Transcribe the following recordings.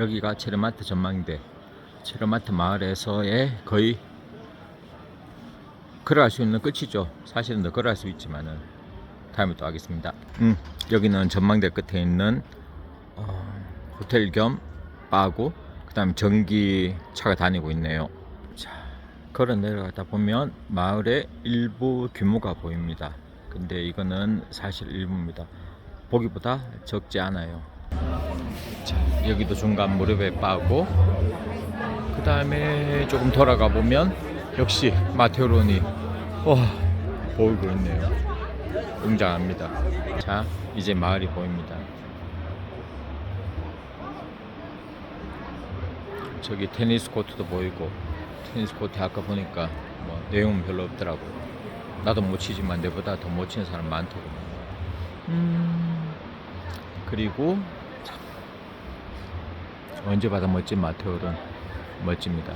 여기가 체르마트 전망대 체르마트 마을에서의 거의 걸어갈 수 있는 끝이죠. 사실은 더 걸어갈 수 있지만은 다음에 또 하겠습니다. 음, 여기는 전망대 끝에 있는 어, 호텔 겸 바고 그 다음에 전기차가 다니고 있네요. 자 걸어 내려가다 보면 마을의 일부 규모가 보입니다. 근데 이거는 사실 일부입니다. 보기보다 적지 않아요 자, 여기도 중간 무릎에 빠고 그 다음에 조금 돌아가 보면 역시 마테오론이 와 보이고 있네요. 웅장합니다. 자 이제 마을이 보입니다. 저기 테니스 코트도 보이고 테니스 코트 아까 보니까 뭐 내용은 별로 없더라고 나도 못 치지만 내보다 더 못 치는 사람 많더구만 음 그리고 참, 언제 봐도 멋진 마테오론 멋집니다.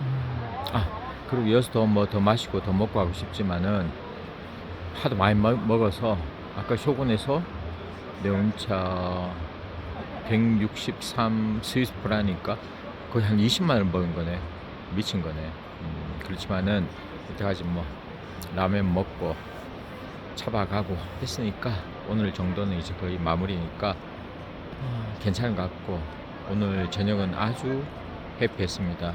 음, 아 그리고 이어서 더 뭐 더 마시고 더 먹고 하고 싶지만은 하도 많이 먹, 먹어서 아까 쇼군에서 내 혼자 163 스위스 프라니까 거의 한 20만 원 먹은 거네. 미친 거네. 음, 그렇지만은 이때까지 뭐 라면 먹고 차박하고 했으니까 오늘 정도는 이제 거의 마무리니까 어, 괜찮은 것 같고 오늘 저녁은 아주 해피했습니다.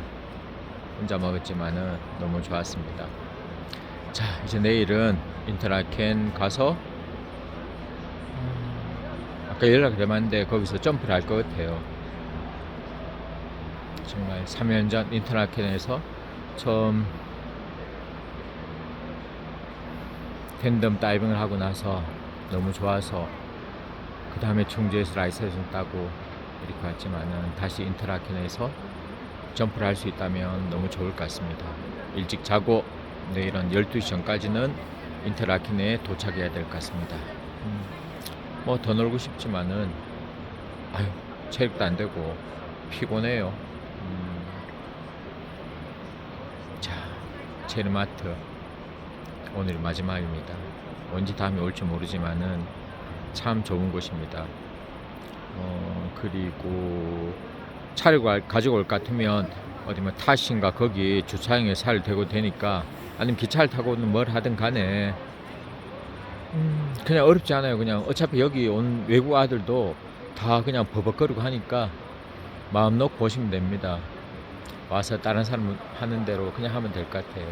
혼자 먹었지만은 너무 좋았습니다. 자 이제 내일은 인터라켄 가서 음, 아까 연락을 해봤는데 거기서 점프를 할 것 같아요. 정말 3년 전 인터라켄에서 처음 텐덤 다이빙을 하고 나서 너무 좋아서 그 다음에 충주에서 라이센스 따고 이렇게 왔지만은 다시 인터라켄에서 점프를 할 수 있다면 너무 좋을 것 같습니다. 일찍 자고 내일은 12시 전까지는 인터라켄에 도착해야 될 것 같습니다. 뭐더 놀고 싶지만은 아유 체력도 안 되고 피곤해요. 음, 자 체르마트 오늘 마지막입니다. 언제 다음에 올지 모르지만은 참 좋은 곳입니다. 어, 그리고 차를 가- 가지고 올 것 같으면 어디 뭐 타신가 거기 주차장에 차를 대고 되니까 아니면 기차를 타고는 뭘 하든 간에 음, 그냥 어렵지 않아요. 그냥 어차피 여기 온 외국 아들도 다 그냥 버벅거리고 하니까 마음 놓고 보시면 됩니다. 와서 다른 사람 하는 대로 그냥 하면 될 것 같아요.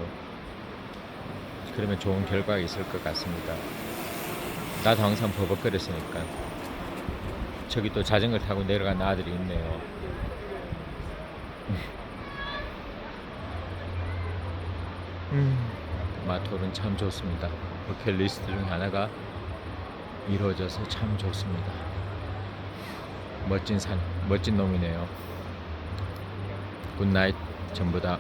그러면 좋은 결과가 있을 것 같습니다. 나도 항상 버벅거렸으니까. 저기 또 자전거 타고 내려간 아들이 있네요. 음, 마톨은 참 좋습니다. 버킷 리스트 중 하나가 이루어져서 참 좋습니다. 멋진 산, 멋진 놈이네요. 굿나잇, 전부 다.